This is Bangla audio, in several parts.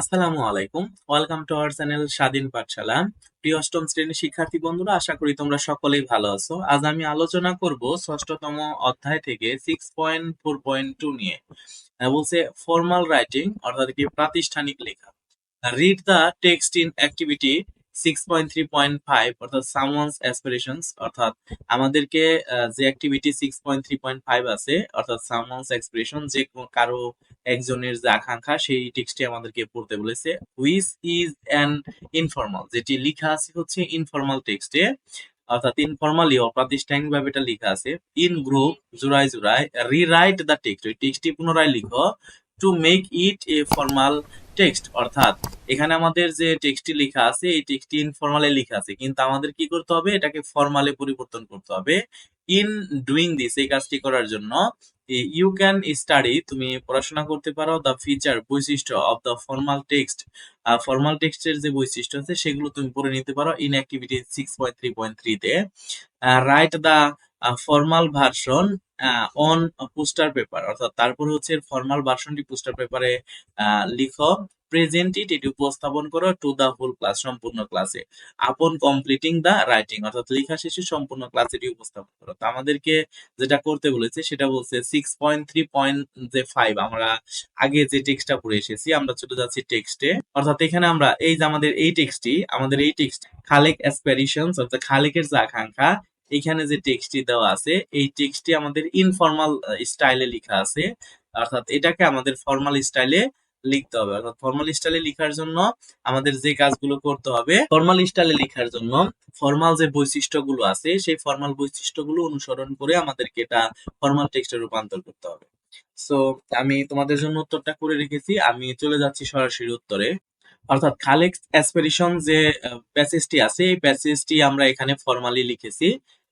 আসসালামু আলাইকুম। ওয়েলকাম টু আওয়ার চ্যানেল স্বাধীন পাঠশালা। প্রিয় অষ্টম শ্রেণির শিক্ষার্থী বন্ধুরা, আশা করি তোমরা সকলেই ভালো আছো। আজ আমি আলোচনা করব ষষ্ঠতম অধ্যায় থেকে six point four point two নিয়ে। বলছে ফর্মাল রাইটিং অর্থাৎ কি প্রাতিষ্ঠানিক লেখা। Read the text in activity six point three point five অর্থাৎ সামওয়ানস অ্যাসপিরেশনস অর্থাৎ আমাদেরকে যে activity six point three point five আছে, অর্থাৎ সামওয়ানস এক্সপ্রেশন যে কারও একজনের যে আকাঙ্ক্ষা, সেই টেক্সটটি আমাদেরকে পড়তে বলেছে হুইচ ইজ অ্যান ইনফর্মাল যেটি লেখা আছে হচ্ছে ইনফর্মাল টেক্সটে, অর্থাৎ ইনফর্মালি অপ্রাতিষ্ঠানিক ভাবে এটা লেখা আছে ইন গ্রুপ জোড়ায় জোড়ায় রিরাইট দ্য টেক্সট ওই টেক্সটটি পুনরায় লিখো to make it a formal text অর্থাৎ এখানে আমাদের যে টেক্সটটি লেখা আছে, এই টেক্সটটি ইনফর্মালে লেখা আছে। কিন্তু আমাদের কি করতে হবে? এটাকে ফর্মালে পরিবর্তন করতে হবে। ইন ডুইং দিস এই কাজটি করার জন্য ইউ ক্যান স্টাডি তুমি পড়াশোনা করতে পারো দ্য ফিচার বৈশিষ্ট্য of the formal text formal টেক্সটের যে বৈশিষ্ট্য আছে, সেগুলো তুমি পড়ে নিতে পারো in activity six point three point থ্রিতে write the formal version on poster paper অর্থাৎ তারপর হচ্ছে ফর্মাল ভার্সনটি পোস্টার পেপারে লিখো প্রেজেন্ট ইট এটি উপস্থাপন করো টু দা হোল ক্লাস সম্পূর্ণ ক্লাসে আপন কমপ্লিটিং দা রাইটিং অর্থাৎ লেখা শেষে সম্পূর্ণ ক্লাস এটি উপস্থাপন করো। তো আমাদেরকে যেটা করতে বলেছে, সেটা বলছে সিক্স পয়েন্ট থ্রি পয়েন্ট যে ফাইভ আমরা আগে যে টেক্সটটা পড়ে এসেছি, আমরা চলে যাচ্ছি টেক্সটে অর্থাৎ এখানে আমরা, এই যে আমাদের এই টেক্সটটি আমাদের এই টেক্সট খালেক অ্যাসপিরেশনস অর্থাৎ খালেকের যে আকাঙ্ক্ষা এখানে যে টেক্সটটি দেওয়া আছে, এই টেক্সটটি আমাদের ইনফর্মাল স্টাইলে লেখা আছে। অর্থাৎ এটাকে আমাদের ফর্মাল স্টাইলে লিখতে হবে। অর্থাৎ ফর্মাল স্টাইলে লেখার জন্য আমাদের যে কাজগুলো করতে হবে ফর্মাল স্টাইলে লেখার জন্য ফর্মাল যে বৈশিষ্ট্যগুলো আছে, সেই ফর্মাল বৈশিষ্ট্যগুলো অনুসরণ করে আমাদেরকে এটা ফর্মাল টেক্সটে রূপান্তর করতে হবে। সো আমি তোমাদের জন্য উত্তরটা করে রেখেছি। আমি চলে যাচ্ছি সরাসরি উত্তরে। অর্থাৎ খালেক অ্যাসপিরেশন যে প্যাসেজটি আছে, এই প্যাসেজটি আমরা এখানে ফর্মালি লিখেছি।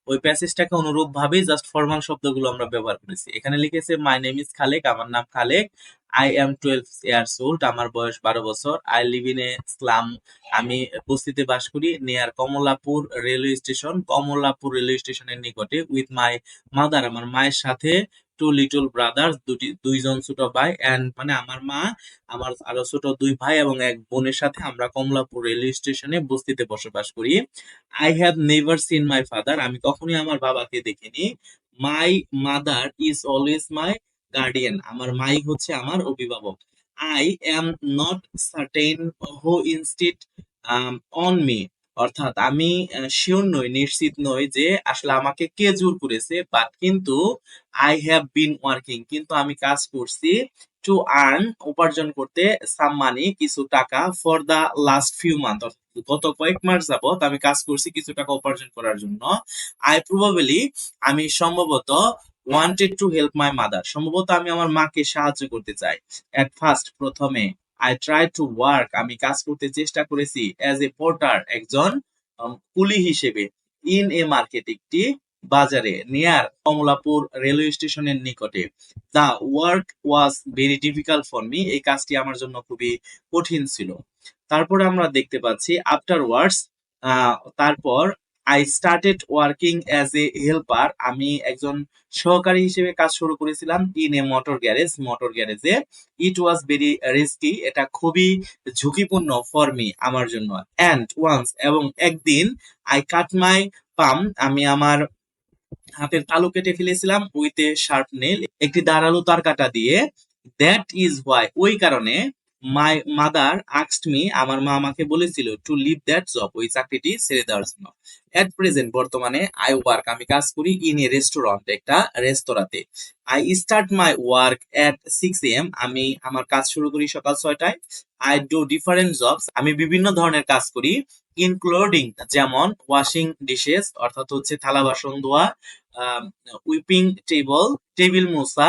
ওই প্যাসেজটাকে অনুরূপ ভাবে জাস্ট ফর্মাল শব্দগুলো আমরা ব্যবহার করেছি। এখানে লিখেছে মাই নেম ইজ খালেক আমার নাম Khalek I am twelve years old আমার বয়স বারো বছর I live in a slum আমি বস্তিতে বাস করি near Kamalapur railway station Kamalapur railway স্টেশনের নিকটে উইথ মাই মাদার আমার মায়ের সাথে টু লিটল ব্রাদার্স দুটি, দুইজন ছোট ভাই অ্যান্ড মানে আমার মা, আমার আরও ছোট দুই ভাই এবং এক বোনের সাথে আমরা কমলাপুর রেলওয়ে স্টেশনে বস্তিতে বসবাস করি। I have never seen my father আমি কখনোই আমার বাবাকে দেখিনি। My mother is always my guardian আমার মাই হচ্ছে আমার অভিভাবক। I am not certain who insist on me অর্থাৎ আমি শিওর নই, নিশ্চিত নই যে আসলে আমাকে কে জোর করেছে বাট কিন্তু আই হ্যাভ বিন ওয়ার্কিং কিন্তু আমি কাজ করছি টু আর্ন উপার্জন করতে সাম মানি কিছু টাকা for the last few month গত কয়েক মাস যাবত আমি কাজ করছি কিছু টাকা উপার্জন করার জন্য। আই প্রবাবলি আমি সম্ভবত wanted to help my mother সম্ভবত আমি আমার মাকে সাহায্য করতে চাই এট ফার্স্ট প্রথমে। আই ট্রাই টু ওয়ার্ক আমি কাজ করতে চেষ্টা করেছি অ্যাজ এ পোর্টার একজন কুলি হিসেবে ইন এ মার্কেট একটি বাজারে নিয়ার কমলাপুর রেলওয়ে স্টেশনের নিকটে। The work was very difficult for me এই কাজটি আমার জন্য খুবই কঠিন ছিল। তারপরে আমরা দেখতে পাচ্ছি আফটার ওয়ার্ডস তারপর I started working as a helper আমি একজন সহকারী হিসেবে কাজ শুরু করেছিলাম in a motor garage motor গ্যারেজে ইট ওয়াজ ভেরি রিস্কি এটা খুবই ঝুঁকিপূর্ণ ফর মি আমার জন্য। অ্যান্ড ওয়ান্স এবং একদিন আই কাট মাই পাম আমি আমার হাতের তালু কেটে ফেলেছিলাম উইথ এ শার্প নেল একটি ধারালো তার কাটা দিয়ে। দ্যাট ইজ হোয়াই ওই কারণে মাই মাদার আক্সড মি আমার মা আমাকে বলেছিল টু লিভ দ্যাট জব ওই চাকরিটি ছেড়ে দেওয়ার জন্য। এট প্রেজেন্ট বর্তমানে আই ওয়ার্ক আমি কাজ করি ইন এ রেস্টুরেন্ট একটা রেস্তোরাঁতে। I start my work at six AM আমি আমার কাজ শুরু করি সকাল ছয়টায়। আই ডু ডিফারেন্ট জবস আমি বিভিন্ন ধরনের কাজ করি ইনক্লুডিং যেমন ওয়াশিং ডিশেস অর্থাৎ হচ্ছে থালা, বাসন ধোয়া উইপিং টেবল টেবিল মোছা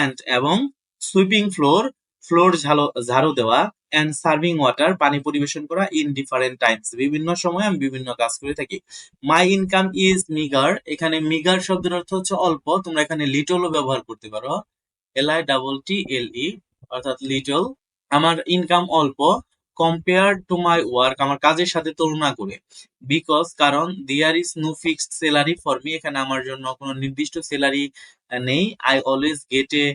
এন্ড এবং সুইপিং ফ্লোর ফ্লোর ঝাড়ু ঝাড়ু দেওয়া এন্ড সার্ভিং ওয়াটার পানি পরিবেশন করা ইন ডিফারেন্ট টাইমস বিভিন্ন সময় আমি বিভিন্ন কাজ করে থাকি। মাই ইনকাম ইজ মিগার এখানে মিগার শব্দের অর্থ হচ্ছে অল্প। তোমরা এখানে লিটলও ব্যবহার করতে পারো। এল আই ডাবল টি এল ই অর্থাৎ লিটল আমার ইনকাম অল্প। কম্পেয়ার টু মাই ওয়ার্ক আমার কাজের সাথে তুলনা করে। বিকজ কারণ there is no fixed salary for me এখানে আমার জন্য কোনো নির্দিষ্ট স্যালারি নেই। I always get a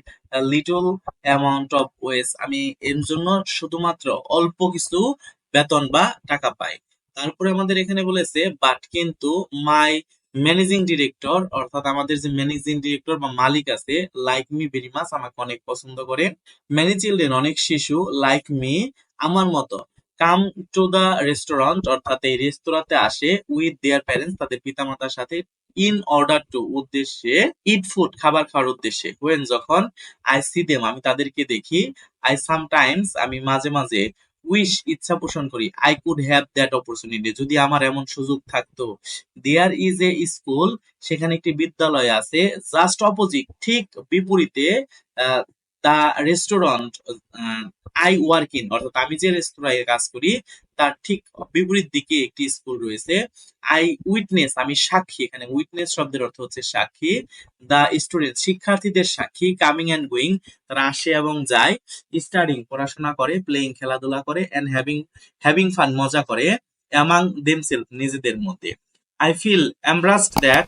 little amount of wages আমি এর জন্য শুধুমাত্র অল্প কিছু বেতন বা টাকা পাই। তারপরে আমাদের এখানে বলেছে বাট কিন্তু মাই ম্যানেজিং ডিরেক্টর অর্থাৎ আমাদের যে ম্যানেজিং ডিরেক্টর বা মালিক আছে লাইক মি ভেরি মাচ আমাকে অনেক পছন্দ করে। ম্যানি চিলড্রেন অনেক শিশু লাইক মি আমার মতো। কাম টু দা রেস্টুরেন্ট, অর্থাৎ এই রেস্তোরাঁতে আসে উইথ দেয়ার প্যারেন্টস তাদের পিতামাতার সাথে ইন অর্ডার টু উদ্দেশ্যে ইট ফুড খাবার খাওয়ার উদ্দেশ্যে। ওয়েন যখন আই সি দেম আমি তাদেরকে দেখি আই সামটাইমস আমি মাঝে মাঝে উইশ ইচ্ছা পোষণ করি I could have that opportunity যদি আমার এমন সুযোগ থাকতো। দেয়ার ইজ এ স্কুল সেখানে একটি বিদ্যালয় আছে জাস্ট অপোজিট ঠিক বিপরীতে the restaurant I work in অর্থাৎ আমি যে রেস্তোরাঁয় কাজ করি, তার ঠিক বিপরীত দিকে একটি স্কুল রয়েছে। আই উইটনেস আমি সাক্ষী, এখানে উইটনেস শব্দের অর্থ হচ্ছে সাক্ষী। দা স্টুডেন্ট শিক্ষার্থীদের সাক্ষী কামিং অ্যান্ড গোয়িং তারা আসে এবং যায়। স্টাডিং পড়াশোনা করে প্লেইং খেলাধুলা করে এন্ড হ্যাভিং হ্যাভিং ফান মজা করে অ্যামাং দেমসেল নিজেদের মধ্যে। আই ফিল এমব্রাসড দ্যাট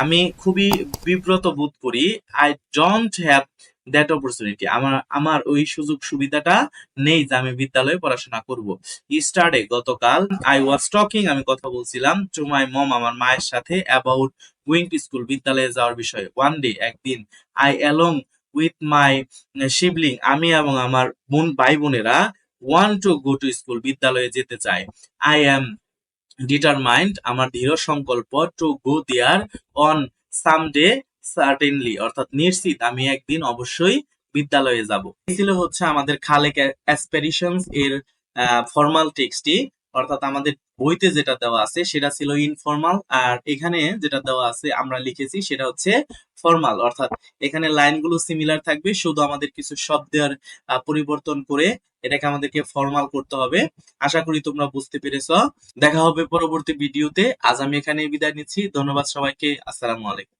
আমি খুবই বিব্রত বোধ করি। I don't have that opportunity আমার আমার ওই সুযোগ সুবিধাটা নেই যে আমি বিদ্যালয়ে পড়াশোনা করব। স্টার্টে গতকাল আই ওয়াজ টকিং আমি কথা বলছিলাম টু মাই মম আমার মায়ের সাথে অ্যাবাউট গোয়িং স্কুল বিদ্যালয়ে যাওয়ার বিষয়ে। ওয়ান ডে একদিন I along with my siblings আমি এবং আমার বোন, ভাই বোনেরা want to go to school বিদ্যালয়ে যেতে চাই। আই অ্যাম ডিটারমাইন্ড আমার দৃঢ় সংকল্প to go there on someday certainly অর্থাৎ নিশ্চিত আমি একদিন অবশ্যই বিদ্যালয়ে যাব। ছিল হচ্ছে আমাদের খালেক অ্যাসপিরেশনস এর ফর্মাল টেক্সটটি অর্থাৎ আমাদের বইতে যেটা দেওয়া আছে সেটা ছিল ইনফর্মাল আর এখানে যেটা দেওয়া আছে আমরা লিখেছি সেটা হচ্ছে ফর্মাল অর্থাৎ এখানে লাইনগুলো সিমিলার থাকবে, শুধু আমাদের কিছু শব্দের পরিবর্তন করে এটাকে আমাদেরকে ফর্মাল করতে হবে। আশা করি তোমরা বুঝতে পেরেছ। দেখা হবে পরবর্তী ভিডিওতে আজ আমি এখানে বিদায় নিচ্ছি। ধন্যবাদ সবাইকে। আসসালামু আলাইকুম।